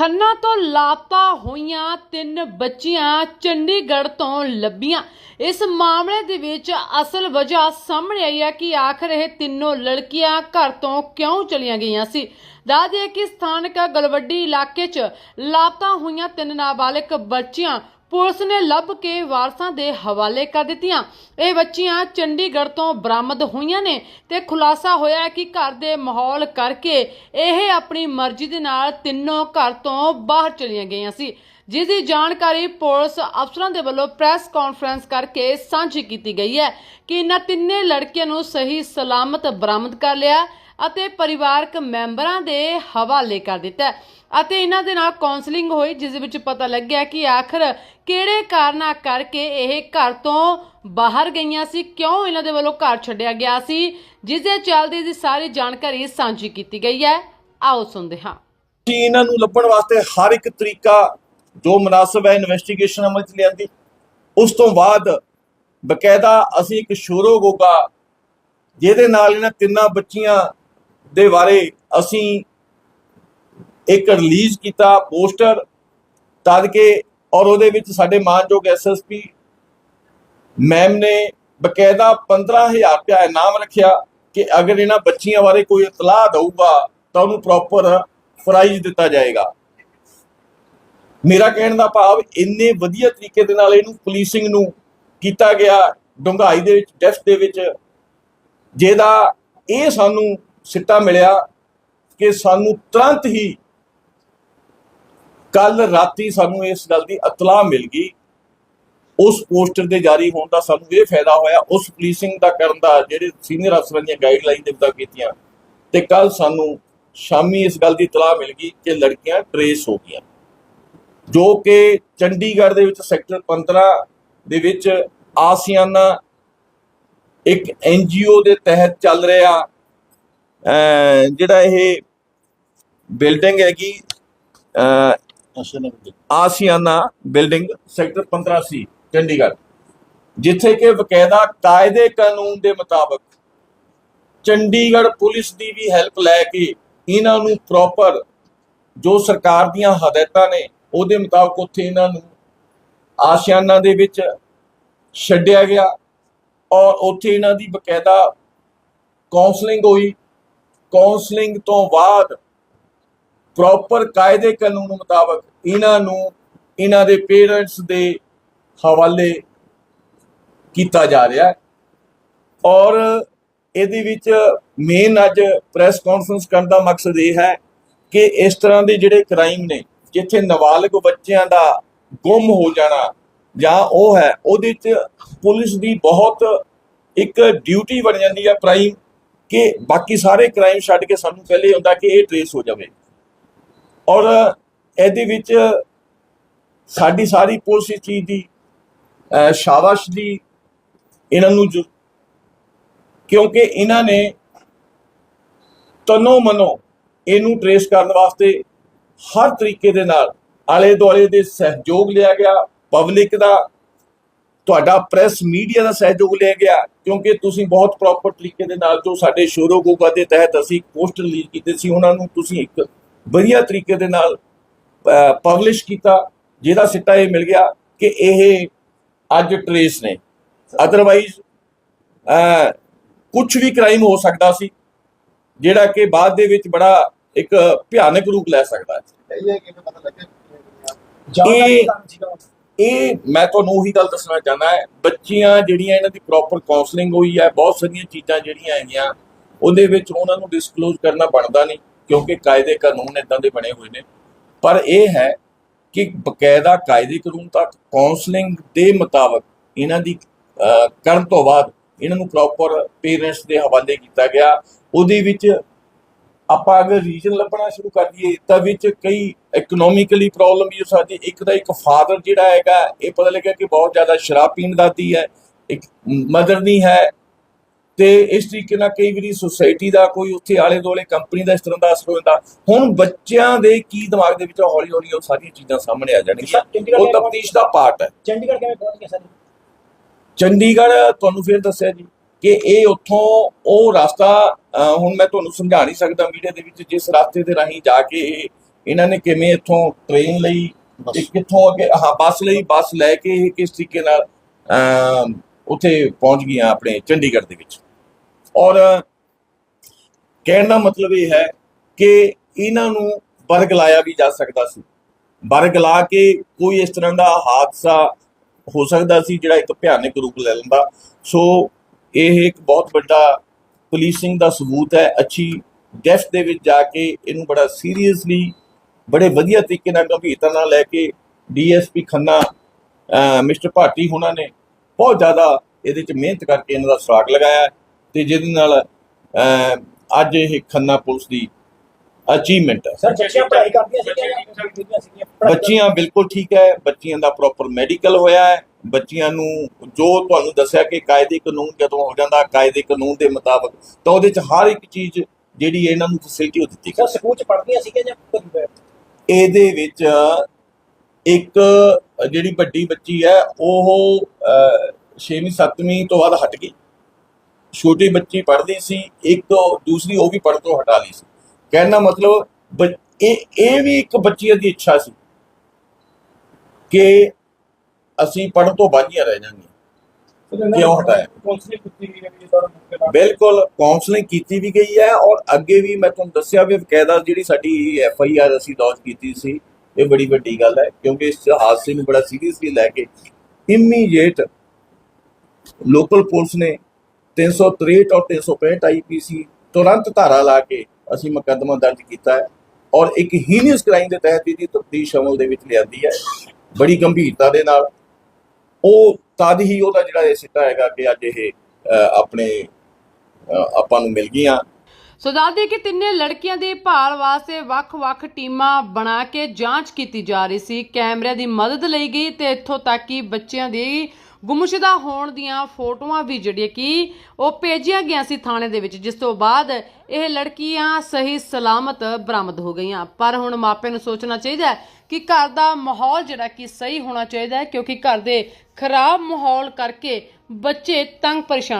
ਖੰਨਾ ਤੋਂ ਲਾਪਤਾ ਹੋਈਆਂ ਤਿੰਨ ਬੱਚੀਆਂ ਚੰਡੀਗੜ੍ਹ ਤੋਂ ਲੱਭੀਆਂ। ਇਸ ਮਾਮਲੇ ਦੇ ਵਿੱਚ ਅਸਲ ਵਜ੍ਹਾ ਸਾਹਮਣੇ ਆਈ ਹੈ ਕਿ ਆਖਰ ਇਹ ਤਿੰਨੋਂ ਲੜਕੀਆਂ ਘਰ ਤੋਂ ਕਿਉਂ ਚਲੀਆਂ ਗਈਆਂ ਸੀ? ਦੱਸ ਕਿ ਸਥਾਨਕ ਗਲਵੱਡੀ ਇਲਾਕੇ 'ਚ ਲਾਪਤਾ ਹੋਈਆਂ ਤਿੰਨ ਨਾਬਾਲਗ ਬੱਚੀਆਂ ਪੁਲਿਸ ਨੇ ਲੱਭ ਕੇ ਵਾਰਸਾਂ ਦੇ ਹਵਾਲੇ ਕਰ ਦਿੱਤੀਆਂ। ਇਹ ਬੱਚੀਆਂ ਚੰਡੀਗੜ੍ਹ ਤੋਂ ਬਰਾਮਦ ਹੋਈਆਂ ਨੇ ਤੇ ਖੁਲਾਸਾ ਹੋਇਆ ਕਿ ਘਰ ਦੇ ਮਾਹੌਲ ਕਰਕੇ ਇਹ ਆਪਣੀ ਮਰਜ਼ੀ ਦੇ ਨਾਲ ਤਿੰਨੋਂ ਘਰ ਤੋਂ ਬਾਹਰ ਚਲੀਆਂ ਗਈਆਂ ਸੀ। ਜਿਸ ਦੀ ਜਾਣਕਾਰੀ ਪੁਲਿਸ ਅਫਸਰਾਂ ਦੇ ਵੱਲੋਂ ਪ੍ਰੈਸ ਕਾਨਫਰੰਸ ਕਰਕੇ ਸਾਂਝੀ ਕੀਤੀ ਗਈ ਹੈ ਕਿ ਇਹਨਾਂ ਤਿੰਨੇ ਲੜਕੀਆਂ ਨੂੰ ਸਹੀ, ਸਲਾਮਤ ਬਰਾਮਦ ਕਰ ਲਿਆ ਅਤੇ ਪਰਿਵਾਰਕ ਮੈਂਬਰਾਂ ਦੇ ਹਵਾਲੇ ਕਰ ਦਿੱਤਾ ਅਤੇ ਇਹਨਾਂ ਦੇ ਨਾਲ ਕਾਉਂਸਲਿੰਗ ਹੋਈ, ਜਿਸ ਵਿੱਚ ਪਤਾ ਲੱਗਿਆ ਕਿ ਆਖਰ ਕਿਹੜੇ ਕਾਰਨਾਂ ਕਰਕੇ ਇਹ ਘਰ ਤੋਂ ਬਾਹਰ ਗਈਆਂ ਸੀ, ਕਿਉਂ ਇਹਨਾਂ ਦੇ ਵੱਲੋਂ ਘਰ ਛੱਡਿਆ ਗਿਆ ਸੀ ਜਿਸ ਦੇ ਚੱਲਦੇ ਦੀ ਸਾਰੀ ਜਾਣਕਾਰੀ ਸਾਂਝੀ ਕੀਤੀ ਗਈ ਹੈ। ਆਓ ਸੁਣਦੇ ਹਾਂ। ਕਿ ਇਹਨਾਂ ਨੂੰ ਲੱਭਣ ਵਾਸਤੇ ਹਰ ਇੱਕ ਤਰੀਕਾ ਜੋ ਮناسب ਹੈ ਇਨਵੈਸਟੀਗੇਸ਼ਨ ਅਮਲ ਚ ਲਿਆਂਦੀ, ਉਸ ਤੋਂ ਬਾਅਦ ਬਕਾਇਦਾ ਅਸੀਂ ਇੱਕ ਸ਼ੋਰੋ ਗੋਗਾ, ਜਿਹਦੇ ਨਾਲ ਇਹਨਾਂ ਤਿੰਨਾਂ ਬੱਚੀਆਂ ਦੇ ਬਾਰੇ ਅਸੀਂ ਇੱਕ ਰਿਲੀਜ਼ ਕੀਤਾ, ਪੋਸਟਰ, ਤਦ ਕੇ ਔਰ ਉਹਦੇ ਵਿੱਚ ਸਾਡੇ ਮਾਨਯੋਗ ਐਸਐਸਪੀ ਮੈਮ ਨੇ ਬਕਾਇਦਾ 15000 ਰੁਪਏ ਇਨਾਮ ਰੱਖਿਆ ਕਿ ਅਗਰ ਇਹਨਾਂ ਬੱਚੀਆਂ ਬਾਰੇ ਕੋਈ ਇਤਲਾਹ ਦਊਗਾ ਤਾਂ ਉਹਨੂੰ ਪ੍ਰੋਪਰ ਫਰਾਈਜ਼ ਦਿੱਤਾ ਜਾਏਗਾ। ਮੇਰਾ ਕਹਿਣ ਦਾ ਭਾਵ ਇੰਨੇ ਵਧੀਆ ਤਰੀਕੇ ਦੇ ਨਾਲ ਇਹਨੂੰ ਪੁਲਿਸਿੰਗ ਨੂੰ ਕੀਤਾ ਗਿਆ ਡੁੰਗਾਈ ਦੇ ਵਿੱਚ ਡੈਫ ਦੇ ਵਿੱਚ, ਜਿਹਦਾ ਇਹ ਸਾਨੂੰ ਸਿੱਟਾ ਮਿਲਿਆ ਕਿ ਸਾਨੂੰ ਤੁਰੰਤ ਹੀ ਕੱਲ ਰਾਤੀ ਸਾਨੂੰ ਇਸ ਗੱਲ ਦੀ ਇਤਲਾਹ ਮਿਲ ਗਈ। ਉਸ ਪੋਸਟਰ ਦੇ ਜਾਰੀ ਹੋਣ ਦਾ ਸਾਨੂੰ ਇਹ ਫਾਇਦਾ ਹੋਇਆ, ਉਸ ਪੁਲਿਸਿੰਗ ਦਾ ਕਰਨ ਦਾ ਜਿਹੜੇ ਸੀਨੀਅਰ ਅਫਸਰਾਂ ਦੀਆਂ ਗਾਈਡਲਾਈਨ ਦੇ ਮੁਤਾਬਕ ਕੀਤੀਆਂ। ਤੇ ਕੱਲ ਸਾਨੂੰ ਸ਼ਾਮੀ ਇਸ ਗੱਲ ਦੀ ਇਤਲਾਹ ਮਿਲ ਗਈ ਕਿ ਲੜਕੀਆਂ ਟਰੇਸ ਹੋ ਗਈਆਂ। ਜੋ ਕਿ ਚੰਡੀਗੜ੍ਹ ਦੇ ਵਿੱਚ ਸੈਕਟਰ 15 ਦੇ ਵਿੱਚ ਆਸੀਆਨਾ ਇੱਕ ਐਨਜੀਓ ਦੇ ਤਹਿਤ ਚੱਲ ਰਿਹਾ ਜਿਹੜਾ ਇਹ ਬਿਲਡਿੰਗ ਹੈਗੀ Ashiana building sector 15 C Chandigarh, ਜਿੱਥੇ ਕਿ ਬਕਾਇਦਾ ਕਾਇਦੇ ਕਾਨੂੰਨ ਦੇ ਮੁਤਾਬਕ ਚੰਡੀਗੜ੍ਹ ਪੁਲਿਸ ਦੀ ਵੀ ਹੈਲਪ ਲੈ ਕੇ ਇਹਨਾਂ ਨੂੰ ਪ੍ਰੋਪਰ ਜੋ ਸਰਕਾਰ ਦੀਆਂ ਹਦਾਇਤਾਂ ਨੇ ਉਹਦੇ ਮੁਤਾਬਕ ਉੱਥੇ ਇਹਨਾਂ ਨੂੰ ਆਸ਼ਿਆਨਾ ਦੇ ਵਿੱਚ ਛੱਡਿਆ ਗਿਆ ਔਰ ਉੱਥੇ ਇਹਨਾਂ ਦੀ ਬਕਾਇਦਾ ਕਾਉਂਸਲਿੰਗ ਹੋਈ। ਕਾਉਂਸਲਿੰਗ ਤੋਂ ਬਾਅਦ ਪ੍ਰੋਪਰ ਕਾਇਦੇ ਕਾਨੂੰਨ ਮੁਤਾਬਕ ਇਹਨਾਂ ਨੂੰ ਇਹਨਾਂ ਦੇ ਪੇਰੈਂਟਸ ਦੇ ਹਵਾਲੇ ਕੀਤਾ ਜਾ ਰਿਹਾ ਹੈ ਔਰ ਇਹਦੇ ਵਿੱਚ ਮੇਨ ਅੱਜ ਪ੍ਰੈਸ ਕਾਨਫਰੰਸ ਕਰਨ ਦਾ ਮਕਸਦ ਇਹ ਹੈ ਕਿ ਇਸ ਤਰ੍ਹਾਂ ਦੇ ਜਿਹੜੇ ਕ੍ਰਾਈਮ ਨੇ ਜਿੱਥੇ ਨਾਬਾਲਗ ਬੱਚਿਆਂ ਦਾ ਗੁੰਮ ਹੋ ਜਾਣਾ ਜਾਂ ਉਹ ਹੈ, ਉਹਦੇ ਚ ਪੁਲਿਸ ਦੀ ਬਹੁਤ ਇੱਕ ਡਿਊਟੀ ਬਣ ਜਾਂਦੀ ਹੈ ਪ੍ਰਾਈਮ ਕਿ ਬਾਕੀ ਸਾਰੇ ਕ੍ਰਾਈਮ ਛੱਡ ਕੇ ਸਾਨੂੰ ਪਹਿਲੇ ਹੁੰਦਾ ਕਿ ਇਹ ਟ੍ਰੇਸ ਹੋ ਜਾਵੇ। ਔਰ ਇਹਦੇ ਵਿੱਚ ਸਾਡੀ ਸਾਰੀ ਪੁਲਿਸ ਇਸ ਚੀਜ਼ ਦੀ ਸ਼ਾਬਾਸ਼ ਦੀ ਇਹਨਾਂ ਨੂੰ ਜੋ- ਕਿਉਂਕਿ ਇਹਨਾਂ ਨੇ ਤਨੋ ਮਨੋ ਇਹਨੂੰ ਟ੍ਰੇਸ ਕਰਨ ਵਾਸਤੇ ਹਰ ਤਰੀਕੇ ਦੇ ਨਾਲ ਆਲੇ ਦੁਆਲੇ ਦੇ ਸਹਿਯੋਗ ਲਿਆ ਗਿਆ ਪਬਲਿਕ ਦਾ, ਤੁਹਾਡਾ ਪ੍ਰੈਸ ਮੀਡੀਆ ਦਾ ਸਹਿਯੋਗ ਲਿਆ ਗਿਆ, ਕਿਉਂਕਿ ਤੁਸੀਂ ਬਹੁਤ ਪ੍ਰੋਪਰ ਤਰੀਕੇ ਦੇ ਨਾਲ ਜੋ ਸਾਡੇ ਸ਼ੋਰੋ ਗੋਗਾ ਦੇ ਤਹਿਤ ਅਸੀਂ ਪੋਸਟਰ ਰਿਲੀਜ਼ ਕੀਤੇ ਸੀ, ਉਹਨਾਂ ਨੂੰ ਤੁਸੀਂ ਇੱਕ ਵਧੀਆ ਤਰੀਕੇ ਦੇ ਨਾਲ ਪਬਲਿਸ਼ ਕੀਤਾ, ਜਿਹਦਾ ਸਿੱਟਾ ਇਹ ਮਿਲ ਗਿਆ ਕਿ ਇਹ ਅੱਜ ਟ੍ਰੇਸ ਨੇ। ਅਦਰਵਾਈਜ਼ ਕੁਝ ਵੀ ਕ੍ਰਾਈਮ ਹੋ ਸਕਦਾ ਸੀ, ਜਿਹੜਾ ਕਿ ਬਾਅਦ ਦੇ ਵਿੱਚ ਬੜਾ ਇੱਕ ਭਿਆਨਕ ਰੂਪ ਲੈ ਸਕਦਾ ਹੈ। ਇਹ ਇਹ ਮੈਂ ਤੁਹਾਨੂੰ ਉਹੀ ਗੱਲ ਦੱਸਣਾ ਚਾਹੁੰਦਾ ਹੈ ਬੱਚੀਆਂ ਜਿਹੜੀਆਂ ਇਹਨਾਂ ਦੀ ਪ੍ਰੋਪਰ ਕਾਉਂਸਲਿੰਗ ਹੋਈ ਹੈ ਬਹੁਤ ਸਾਰੀਆਂ ਚੀਜ਼ਾਂ ਜਿਹੜੀਆਂ ਹੈਗੀਆਂ ਉਹਦੇ ਵਿੱਚ ਉਹਨਾਂ ਨੂੰ ਡਿਸਕਲੋਜ਼ ਕਰਨਾ ਬਣਦਾ ਨਹੀਂ ਕਿਉਂਕਿ ਕਾਇਦੇ ਕਾਨੂੰਨ ਇਦਾਂ ਦੇ ਬਣੇ ਹੋਏ ਨੇ। ਪਰ ਇਹ ਹੈ ਕਿ ਬਕਾਇਦਾ ਕਾਇਦੇ ਕਾਨੂੰਨ ਤੱਕ ਕਾਉਂਸਲਿੰਗ ਦੇ ਮੁਤਾਬਕ ਇਹਨਾਂ ਦੀ ਕਰਨ ਤੋਂ ਬਾਅਦ ਇਹਨਾਂ ਨੂੰ ਪ੍ਰੋਪਰ ਪੇਰੈਂਟਸ ਦੇ ਹਵਾਲੇ ਕੀਤਾ ਗਿਆ। ਉਹਦੇ ਵਿੱਚ ਆਪਾਂ ਅਗਰ ਰੀਜਨ ਲੱਭਣਾ ਸ਼ੁਰੂ ਕਰ ਦਈਏ ਤਾਂ ਵਿੱਚ ਕਈ ਇਕਨੋਮਿਕਲੀ ਪ੍ਰੋਬਲਮ ਵੀ ਹੋ ਸਕਦੀ। ਇੱਕ ਦਾ ਇੱਕ ਫਾਦਰ ਜਿਹੜਾ ਹੈਗਾ ਇਹ ਪਤਾ ਲੱਗਿਆ ਕਿ ਬਹੁਤ ਜ਼ਿਆਦਾ ਸ਼ਰਾਬ ਪੀਣ ਦਾ ਆਦੀ ਹੈ। ਇੱਕ ਮਦਰ ਨਹੀਂ ਹੈ। ਤੇ ਇਸ ਤਰੀਕੇ ਨਾਲ ਕਈ ਵਾਰੀ ਸੁਸਾਇਟੀ ਦਾ ਕੋਈ ਉੱਥੇ ਆਲੇ ਦੁਆਲੇ ਕੰਪਨੀ ਦਾ ਇਸ ਤਰ੍ਹਾਂ ਦਾ ਅਸਰ ਹੋ ਜਾਂਦਾ। ਹੁਣ ਬੱਚਿਆਂ ਦੇ ਕੀ ਦਿਮਾਗ ਦੇ ਵਿੱਚ ਹੌਲੀ ਹੌਲੀ ਉਹ ਸਾਰੀਆਂ ਚੀਜ਼ਾਂ ਸਾਹਮਣੇ ਆ ਜਾਣਗੀਆਂ। ਉਹ ਤਫਤੀਸ਼ ਦਾ ਪਾਰਟ ਹੈ। ਚੰਡੀਗੜ੍ਹ ਕਿਵੇਂ ਪਹੁੰਚ ਗਿਆ ਸਰ? ਚੰਡੀਗੜ੍ਹ ਤੁਹਾਨੂੰ ਫਿਰ ਦੱਸਿਆ ਜੀ ਕਿ ਇਹ ਉੱਥੋਂ ਉਹ ਰਸਤਾ ਹੁਣ ਮੈਂ ਤੁਹਾਨੂੰ ਸਮਝਾ ਨਹੀਂ ਸਕਦਾ ਮੀਡੀਆ ਦੇ ਵਿੱਚ ਜਿਸ ਰਸਤੇ ਦੇ ਰਾਹੀਂ ਜਾ ਕੇ ਇਹ ਇਹਨਾਂ ਨੇ ਕਿਵੇਂ ਇੱਥੋਂ ਟ੍ਰੇਨ ਲਈ। ਤੇ ਕਿੱਥੋਂ ਅੱਗੇ ਹਾਂ ਬੱਸ ਲਈ ਬੱਸ ਲੈ ਕੇ ਇਹ ਕਿਸ ਤਰੀਕੇ ਨਾਲ ਉੱਥੇ ਪਹੁੰਚ ਗਈਆਂ ਆਪਣੇ ਚੰਡੀਗੜ੍ਹ ਦੇ ਵਿੱਚ। ਔਰ ਕਹਿਣ ਦਾ ਮਤਲਬ ਇਹ ਹੈ ਕਿ ਇਹਨਾਂ ਨੂੰ ਬਰਗਲਾਇਆ ਵੀ ਜਾ ਸਕਦਾ ਸੀ। ਬਰਗਲਾ ਕੇ ਕੋਈ ਇਸ ਤਰ੍ਹਾਂ ਦਾ ਹਾਦਸਾ ਹੋ ਸਕਦਾ ਸੀ ਜਿਹੜਾ ਇੱਕ ਭਿਆਨਕ ਰੂਪ ਲੈ ਲੈਂਦਾ। ਸੋ ਇਹ ਇੱਕ ਬਹੁਤ ਵੱਡਾ ਪੁਲਿਸਿੰਗ ਦਾ ਸਬੂਤ ਹੈ, ਅੱਛੀ ਡੈਫ ਦੇ ਵਿੱਚ ਜਾ ਕੇ ਇਹਨੂੰ ਬੜਾ ਸੀਰੀਅਸਲੀ ਬੜੇ ਵਧੀਆ ਤਰੀਕੇ ਨਾਲ ਗੰਭੀਰਤਾ ਨਾਲ ਲੈ ਕੇ ਡੀਐਸਪੀ ਖੰਨਾ ਮਿਸਟਰ ਭਾਟੀ ਹੁਣਾਂ ਨੇ ਬਹੁਤ ਜ਼ਿਆਦਾ ਇਹਦੇ 'ਚ ਮਿਹਨਤ ਕਰਕੇ ਇਹਨਾਂ ਦਾ ਸੁਰਾਗ ਲਗਾਇਆ ਹੈ ਤੇ ਜਿਹਦੇ ਨਾਲ ਅੱਜ ਇਹ ਖੰਨਾ ਪੁਲਿਸ ਦੀ ਅਚੀਵਮੈਂਟ ਹੈ। ਸਰ ਬੱਚੀਆਂ ਪੜ੍ਹਾਈ ਕਰਦੀਆਂ ਸੀਗੀਆਂ ਬੱਚੀਆਂ ਬਿਲਕੁਲ ਠੀਕ ਹੈ ਬੱਚੀਆਂ ਦਾ ਪ੍ਰੋਪਰ ਮੈਡੀਕਲ ਹੋਇਆ ਹੈ। ਬੱਚੀਆਂ ਨੂੰ ਜੋ ਤੁਹਾਨੂੰ ਦੱਸਿਆ ਕਿ ਕਾਇਦੇ ਕਾਨੂੰਨ ਜਦੋਂ ਹੋ ਜਾਂਦਾ ਕਾਇਦੇ ਕਾਨੂੰਨ ਦੇ ਮੁਤਾਬਕ ਤਾਂ ਉਹਦੇ ਚ ਹਰ ਇੱਕ ਚੀਜ਼ ਜਿਹੜੀ ਇਹਨਾਂ ਨੂੰ ਫੈਸਿਲਿਟੀ ਦਿੱਤੀ ਸਰ ਸਕੂਲ ਚ ਪੜ੍ਹਦੀਆਂ ਸੀਗੀਆਂ ਜਾਂ ਇਹਦੇ ਵਿੱਚ ਇੱਕ ਜਿਹੜੀ ਵੱਡੀ ਬੱਚੀ ਹੈ ਉਹ 6ਵੀਂ 7ਵੀਂ ਤੋਂ ਬਾਅਦ ਹਟ ਗਈ। ਛੋਟੀ ਬੱਚੀ ਪੜ੍ਹਦੀ ਸੀ ਇੱਕ ਦੂਸਰੀ ਉਹ ਵੀ ਪੜ੍ਹਨ ਤੋਂ ਹਟਾ ਲਈ ਸੀ। ਕਹਿਣ ਮਤਲਬ ਇਹ ਇਹ ਵੀ ਇੱਕ ਬੱਚੀ ਦੀ ਇੱਛਾ ਸੀ ਕਿ ਅਸੀਂ ਪੜ੍ਹਨ ਤੋਂ ਬਾਝੀਆਂ ਰਹਿ ਜਾਾਂਗੇ ਕਿਉਂ ਹਟਾਇਆ? ਕਾਉਂਸਲਿੰਗ ਕੀਤੀ ਗਈ ਹੈ ਜੀ ਸਰ ਬਿਲਕੁਲ ਕਾਉਂਸਲਿੰਗ ਕੀਤੀ ਵੀ ਗਈ ਹੈ ਔਰ ਅੱਗੇ ਵੀ ਮੈਂ ਤੁਹਾਨੂੰ ਦੱਸਿਆ ਵੀ ਬਕਾਇਦਾ ਜਿਹੜੀ ਸਾਡੀ ਐਫ ਆਈ ਆਰ ਅਸੀਂ ਲੌਂਚ ਕੀਤੀ ਸੀ ਇਹ ਬੜੀ ਵੱਡੀ ਗੱਲ ਹੈ ਕਿਉਂਕਿ ਇਸ ਹਾਦਸੇ ਨੂੰ ਬੜਾ ਸੀਰੀਅਸਲੀ ਲੈ ਕੇ ਇਮੀਡੀਏਟ ਲੋਕਲ ਪੁਲਿਸ ਨੇ 363 ਔਰ 365 ਆਈਪੀਸੀ ਤੁਰੰਤ ਧਾਰਾ ਲਾ ਕੇ ਅਸੀਂ ਮੁਕੱਦਮਾ ਦਰਜ ਕੀਤਾ ਹੈ ਔਰ ਇੱਕ ਹੀਨੀਅਸ ਕ੍ਰਾਈਮ ਦੇ ਤਹਿਤ ਇਹਦੀ ਤਫਤੀਸ਼ ਅਮਲ ਦੇ ਵਿੱਚ ਲਿਆਂਦੀ ਹੈ। ਬੜੀ ਗੰਭੀਰਤਾ ਦੇ ਨਾਲ। ਉਹ ਤਦ ਹੀ ਉਹਦਾ ਜਿਹੜਾ ਇਹ ਸਿੱਟਾ ਹੈਗਾ ਕਿ ਅੱਜ ਇਹ ਆਪਣੇ ਆਪਾਂ ਨੂੰ ਮਿਲ ਗਈਆਂ। ਸੋ ਦੱਸਦੇ ਕਿ ਤਿੰਨੇ ਲੜਕੀਆਂ ਦੀ ਭਾਲ ਵਾਸਤੇ ਵੱਖ-ਵੱਖ ਟੀਮਾਂ ਬਣਾ ਕੇ ਜਾਂਚ ਕੀਤੀ ਜਾ ਰਹੀ ਸੀ। ਕੈਮਰਿਆਂ ਦੀ ਮਦਦ ਲਈ ਗਈ ਤੇ ਇੱਥੋਂ ਤੱਕ ਕਿ ਬੱਚਿਆਂ ਦੀ ਗੁੰਮਸ਼ੁਦਾ ਹੋਣ ਦੀਆਂ ਫੋਟੋਆਂ ਵੀ ਜਿਹੜੀਆਂ ਕਿ ਉਹ ਭੇਜੀਆਂ ਗਈਆਂ ਸੀ ਥਾਣੇ ਦੇ ਵਿੱਚ, ਜਿਸ ਤੋਂ ਬਾਅਦ ਇਹ ਲੜਕੀਆਂ ਸਹੀ ਸਲਾਮਤ ਬਰਾਮਦ ਹੋ ਗਈਆਂ। ਪਰ ਹੁਣ ਮਾਪਿਆਂ ਨੂੰ ਸੋਚਣਾ ਚਾਹੀਦਾ ਕਿ ਘਰ ਦਾ ਮਾਹੌਲ ਜਿਹੜਾ ਕਿ ਸਹੀ ਹੋਣਾ ਚਾਹੀਦਾ ਕਿਉਂਕਿ ਘਰ ਦੇ ਖਰਾਬ ਮਾਹੌਲ ਕਰਕੇ ਬੱਚੇ ਤੰਗ ਪਰੇਸ਼ਾਨ